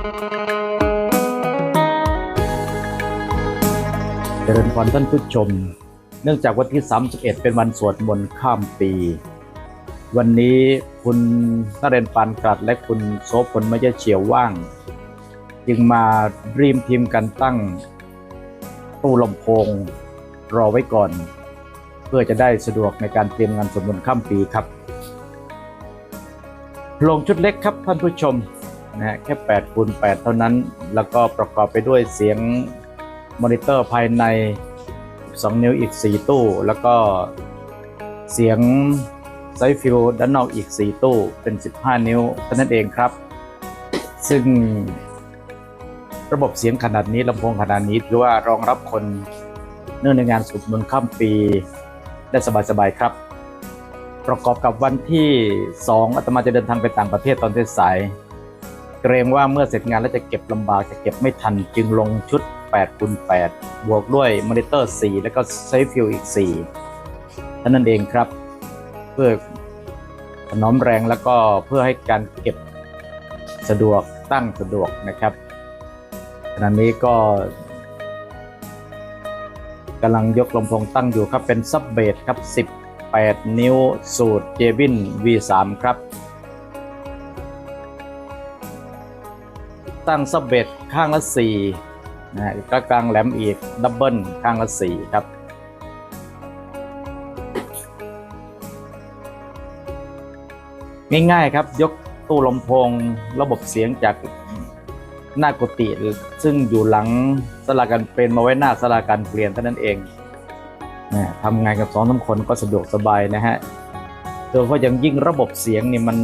เจริญพรท่านผู้ชม เนื่องจากวันที่ 31 เป็นวันสวดมนต์ข้ามปี วันนี้คุณนเรนทร์ปานกรัดและคุณโสพลมะยะเฉียวว่าง จึงมารีมทีมกันตั้งตู้ลำโพงรอไว้ก่อน เพื่อจะได้สะดวกในการเตรียมงานสวดมนต์ข้ามปีครับโรงชุดเล็กครับท่านผู้ชม นะฮะแค่8คูณ8เท่านั้น แล้วก็ประกอบไปด้วยเสียงมอนิเตอร์ภายใน 2 นิ้วอีก 4 ตู้ แล้วก็เสียงไซฟิลด้านนอกอีก 4 ตู้เป็น 15 นิ้วเท่านั้นเองครับ ซึ่งระบบเสียงขนาดนี้ลำโพงขนาดนี้ถือว่ารองรับคนเนื่องในงานสุดมนต์ข้ามปีได้สบายๆครับ ประกอบกับวันที่ 2อาตมาจะเดินทางไปต่างประเทศตอนเทสาย เกรงว่าเมื่อเสร็จงานแล้วจะเก็บลำบากจะเก็บไม่ทัน จึงลงชุด8คูณ8บวกด้วยมอนิเตอร์ 4 แล้วก็ไซฟิลอีก4ท่านั้นเองครับ เพื่อถนอมแรงแล้วก็เพื่อให้การเก็บสะดวกตั้งสะดวกนะครับขณะนี้ก็กำลังยกลำโพงตั้งอยู่ครับเป็นซับเบสครับ 18 นิ้วสูตรเจบิน V3 ครับ ตั้งซับเบสข้างละ4นะฮะก็กลางแหลมอีกดับเบิลข้างละสี่ครับง่ายๆครับยกตู้ลำโพงระบบเสียงจากหน้ากุฏิซึ่งอยู่หลังสลาการเปลี่ยนมาไว้หน้าสลาการเปลี่ยนเท่านั้นเองนะทำงานกับสองสาคนก็สะดวกสบายนะฮะโดยเฉพาะอย่างยิ่งระบบเสียงนี่มัน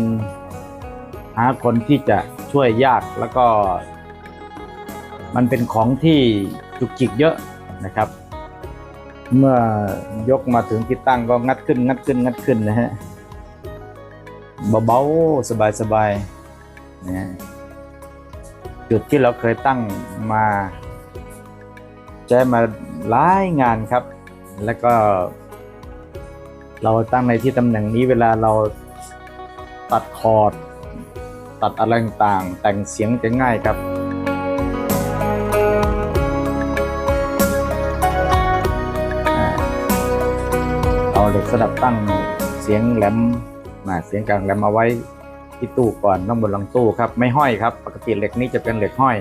หาคนที่จะ ช่วยยากแล้วก็ มันเป็นของที่จุกจิกเยอะนะครับ เมื่อยกมาถึงที่ตั้งก็งัดขึ้น งัดขึ้น งัดขึ้นนะฮะเบาๆสบายๆนะจุดที่เราเคยตั้งมาใช้มาหลายงานครับ แล้วก็ เราตั้งในที่ตำแหน่งนี้เวลาเราตัดคอร์ด ตัดอะไรต่างๆแต่งเสียงจะง่ายครับเอาเหล็กสลับตั้งเสียงแหลมมาเสียงกลางแหลมมาไว้ที่ตู้ก่อนข้างบนหลังตู้ครับ ไม่ห้อยครับ ปกติเหล็กนี้จะเป็นเหล็กห้อย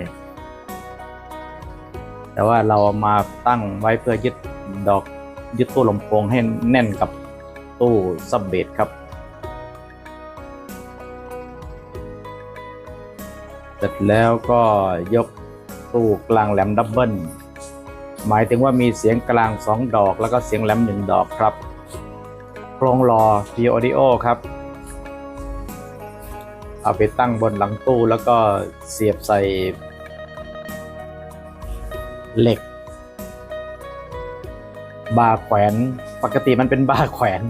แต่ว่าเราเอามาตั้งไว้เพื่อยึดดอกยึดตู้ลำโพงให้แน่นกับตู้ซับเบสครับ ร็จแล้วก็ยกตู้กลางแหลมดับเบิลหมายถึงว่ามีเสียงกลาง 2 ดอก แล้วก็เสียงแหลม 1 ดอกครับโครงรอ P Audio ครับ เอาไปตั้งบนหลังตู้แล้วก็เสียบใส่ เหล็ก บาแขวน ปกติมันเป็นบาแขวน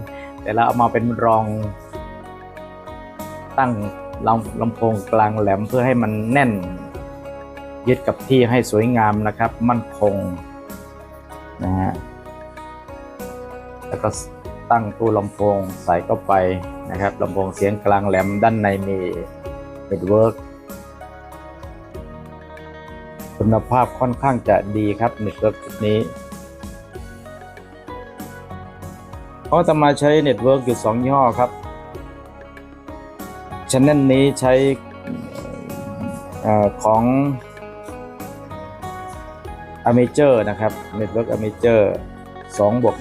แต่เราเอามาเป็นรองตั้ง ลำลำโพงกลางแหลมเพื่อให้มันแน่น ยึดกับที่ให้สวยงามนะครับ มั่นคงนะฮะแล้วก็ตั้งตู้ลำโพงใส่เข้าไปนะครับลำโพงเสียงกลางแหลมด้านในมีเน็ตเวิร์กคุณภาพค่อนข้างจะดีครับเน็ตเวิร์กชุดนี้เขาะจะมาใช้เน็ตเวิร์กอยู่ 2 ยี่ห้อครับ ชแนลนี้ใช้อของอเมเจอร์นะครับ Network a m a t e u r 2บวก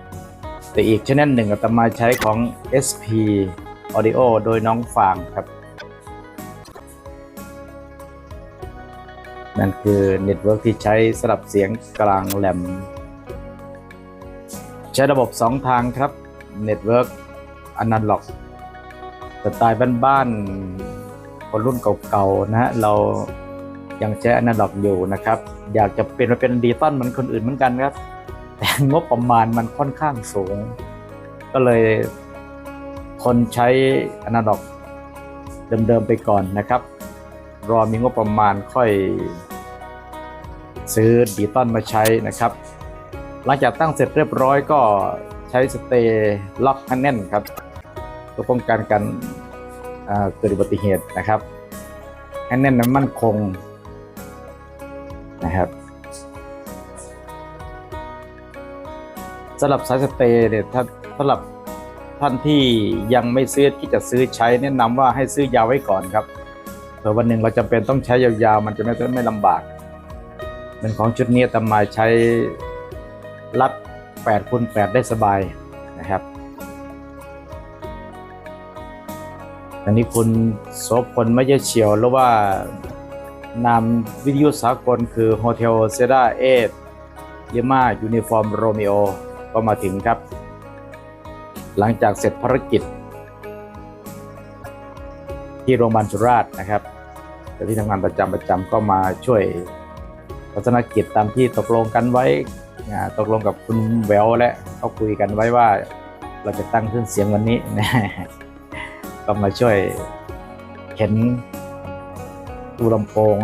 1แต่อีกชแนลหนึ่งอาตมาใช้ของ SP Audio โดยน้องฟางครับ นั่นคือเน็ตเวิร์กที่ใช้สำหรับเสียงกลางแหลม ใช้ระบบ 2 ทางครับเน็ตเวิร์กอนาล็อก สไตล์บ้านๆคนรุ่นเก่าๆนะฮะเรายังใช้อนาล็อกอยู่นะครับ อยากจะเปลี่ยนมาเป็นดิจิตอลเหมือนคนอื่นเหมือนกันครับ แต่งบประมาณมันค่อนข้างสูง ก็เลยคนใช้อนาล็อกเดิมๆไปก่อนนะครับ รอมีงบประมาณค่อยซื้อดิจิตอลมาใช้นะครับ หลังจากตั้งเสร็จเรียบร้อยก็ใช้สเตย์ล็อกให้แน่นครับ พื่อป้องกันการเกิดอุบัติเหตุนะครับให้แน่นและมั่นคงนะครับสำหรับสายสเตย์เนี่ยถ้าสำหรับท่านที่ยังไม่ซื้อที่จะซื้อใช้แนะนำว่าให้ซื้อยาวไว้ก่อนครับเผื่อวันหนึ่งเราจำเป็นต้องใช้ยาวๆ มันจะไม่ไม่ลำบากเป็นของชุดนี้ตามมาใช้รัด8คูณ8ได้สบายนะครับ อันนี้คุณโสพลไม่ใช่เฉียวหรือว่านามวิทยุสากลคือโฮเทลเซดาเอทลิมายูนิฟอร์มโรมิโอก็มาถึงครับ หลังจากเสร็จภารกิจ ที่โรงพยาบาลสุราษฎร์นะครับแต่ที่ทำงานประจำประจำก็มาช่วยพัฒนกิจตามที่ตกลงกันไว้ตกลงกับคุณแววและเขาคุยกันไว้ว่าเราจะตั้งเครื่องเสียงวันนี้นะ ก็มาช่วยเข็นตู้ลำโพง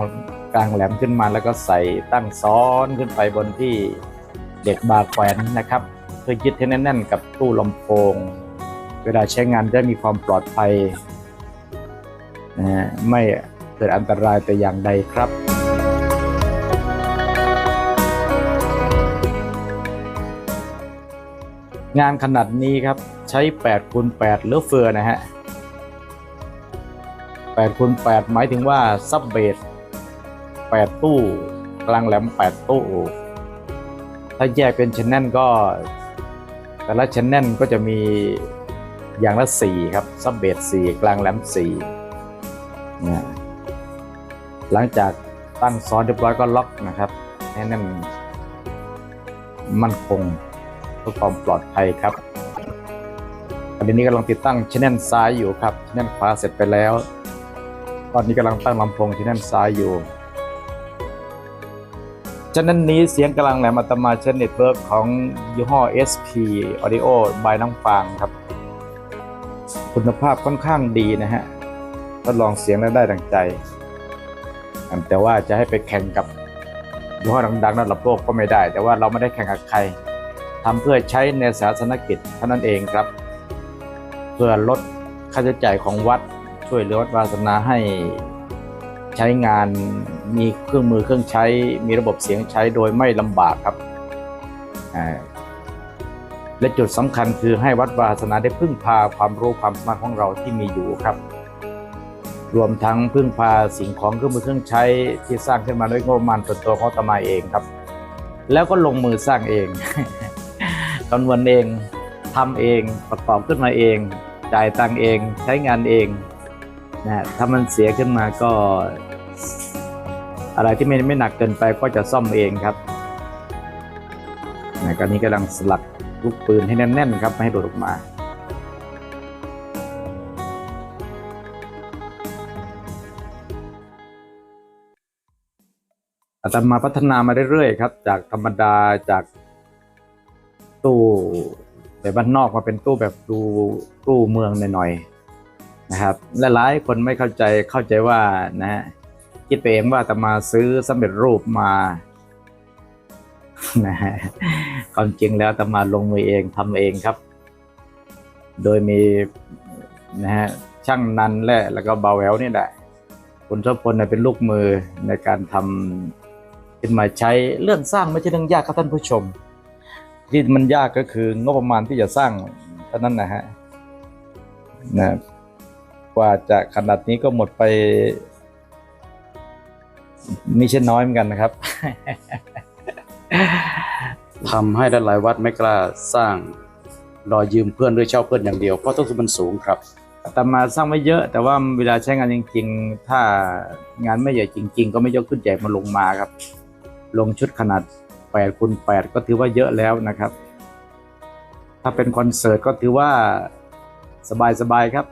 กลางแหลมขึ้นมาแล้วก็ใส่ตั้งซ้อนขึ้นไปบนที่เด็กบาแขวนนะครับเพื่อยึดให้แน่นๆ กับตู้ลำโพง เวลาใช้งานได้มีความปลอดภัยนะฮะไม่เกิดอันตรายแต่อย่างใดครับงานขนาดนี้ครับ ใช้8คูณ8เหลือเฟือนะฮะ 8คูณ8หมายถึงว่าซับเบส8ตู้กลางแหลม 8 ตู้ ถ้าแยกเป็นชันแนลก็ แต่ละชันแนลก็จะมีอย่างละ 4 ครับซับเบส4กลางแหลม4นะหลังจากตั้งซ้อนเรียบร้อยก็ล็อกนะครับให้แน่นมั่นคงเพื่อความปลอดภัยครับอันนี้กำลังติดตั้งชันแนลซ้ายอยู่ครับชันแนลขวาเสร็จไปแล้ว ตอนนี้กำลังตั้งลำโพงชแนลซ้ายอยู่ชแนลนี้เสียงกำลังแหลมอัตมาเชนเน็ตเวิร์กของยี่ห้อ SP Audio บายน้องฟางครับ คุณภาพค่อนข้างดีนะฮะทดลองเสียงแล้วได้ดังใจ แต่ว่าจะให้ไปแข่งกับยี่ห้อดังๆระดับโลกก็ไม่ได้ แต่ว่าเราไม่ได้แข่งกับใครทำเพื่อใช้ในศาสนกิจเท่านั้นเองครับ เพื่อลดค่าใช้จ่ายของวัด ช่วยเหลือวัดวาสนาให้ใช้งานมีเครื่องมือเครื่องใช้มีระบบเสียงใช้โดยไม่ลำบากครับ และจุดสำคัญคือให้วัดวาสนาได้พึ่งพาความรู้ความสามารถของเราที่มีอยู่ครับ รวมทั้งพึ่งพาสิ่งของเครื่องมือเครื่องใช้ที่สร้างขึ้นมาด้วยงบประมาณส่วนตัวของอาตมาเองครับ แล้วก็ลงมือสร้างเองคำนวณเองทำเองประกอบขึ้นมาเอง จ่ายตังเอง ใช้งานเอง นะถ้ามันเสียขึ้นมาก็ อะไรที่ไม่ไม่หนักเกินไปก็จะซ่อมเองครับนะตอนนี้กำลังสลักลูกปืนให้แน่นๆครับไม่ให้หลุดออกมาอาตมาพัฒนามาเรื่อยๆครับ จากธรรมดาจากตู้แบบบ้านนอกมาเป็นตู้แบบดูตู้เมืองหน่อยๆ นะครับและหลายคนไม่เข้าใจเข้าใจว่านะฮะคิดไปเองว่าอาตมาซื้อสำเร็จรูปมานะฮะความจริงแล้วอาตมาลงมือเองทำเองครับ โดยมีนะฮะช่างนันและแล้วก็บาแววนี่แหละคุณชอบพลเนี่ยเป็นลูกมือในการทำขึ้นมาใช้เรื่องสร้างไม่ใช่เรื่องยากครับท่านผู้ชม ที่มันยากก็คืองบประมาณที่จะสร้างเท่านั้นนะฮะนะ กว่าจะขนาดนี้ก็หมดไปไม่ใช่น้อยเหมือนกันนะครับทำให้หลายๆวัดไม่กล้าสร้างรอยืมเพื่อนหรือเช่าเพื่อนอย่างเดียวเพราะต้นทุนมันสูงครับอาตมาสร้างไม่เยอะ แต่ว่าเวลาใช้งานจริง ๆ ถ้างานไม่ใหญ่จริง ๆ ก็ไม่ยกขึ้นแจกมาลงมาครับ ลงชุดขนาด8คูณ8ก็ถือว่าเยอะแล้วนะครับ ถ้าเป็นคอนเสิร์ตก็ถือว่าสบายๆครับ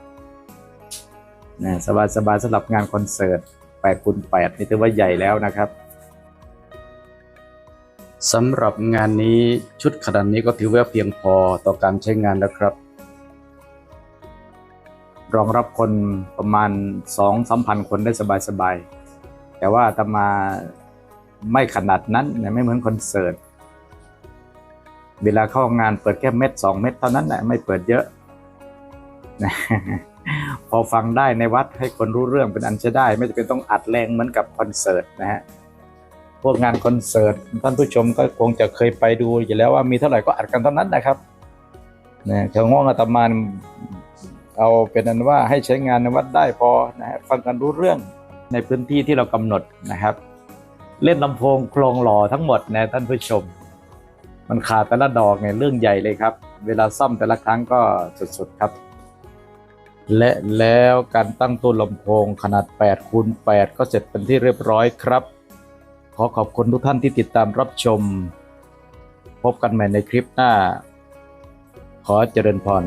นะสบายๆสำหรับงานคอนเสิร์ต8คูณ8นี่ถือว่าใหญ่แล้วนะครับสำหรับงานนี้ชุดขนาดนี้ก็ถือว่าเพียงพอต่อการใช้งานแล้วครับ รองรับคนประมาณสองสามพันคนได้สบายๆ แต่ว่าตมาไม่ขนาดนั้นนะไม่เหมือนคอนเสิร์ต เวลาเข้างานเปิดแค่เม็ดสองเม็ดเท่านั้นแหละไม่เปิดเยอะ พอฟังได้ในวัดให้คนรู้เรื่องเป็นอันจะได้ ไม่จำเป็นต้องอัดแรงเหมือนกับคอนเสิร์ตนะฮะพวกงานคอนเสิร์ตท่านผู้ชมก็คงจะเคยไปดูอยู่แล้วว่ามีเท่าไหร่ก็อัดกันเท่านั้นนะครับนะแถวง้องอาตมานเอาเป็นนั้นว่าให้ใช้งานในวัดได้พอนะฮะฟังกันรู้เรื่องในพื้นที่ที่เรากำหนดนะครับ เล่นลำโพงโครงหล่อทั้งหมดนะท่านผู้ชม มันขาดแต่ละดอกเนี่ยเรื่องใหญ่เลยครับ เวลาซ่อมแต่ละครั้งก็สุดๆครับ และแล้วการตั้งตู้ลำโพงขนาด8คูณ8ก็เสร็จเป็นที่เรียบร้อยครับ ขอขอบคุณทุกท่านที่ติดตามรับชม พบกันใหม่ในคลิปหน้า ขอเจริญพร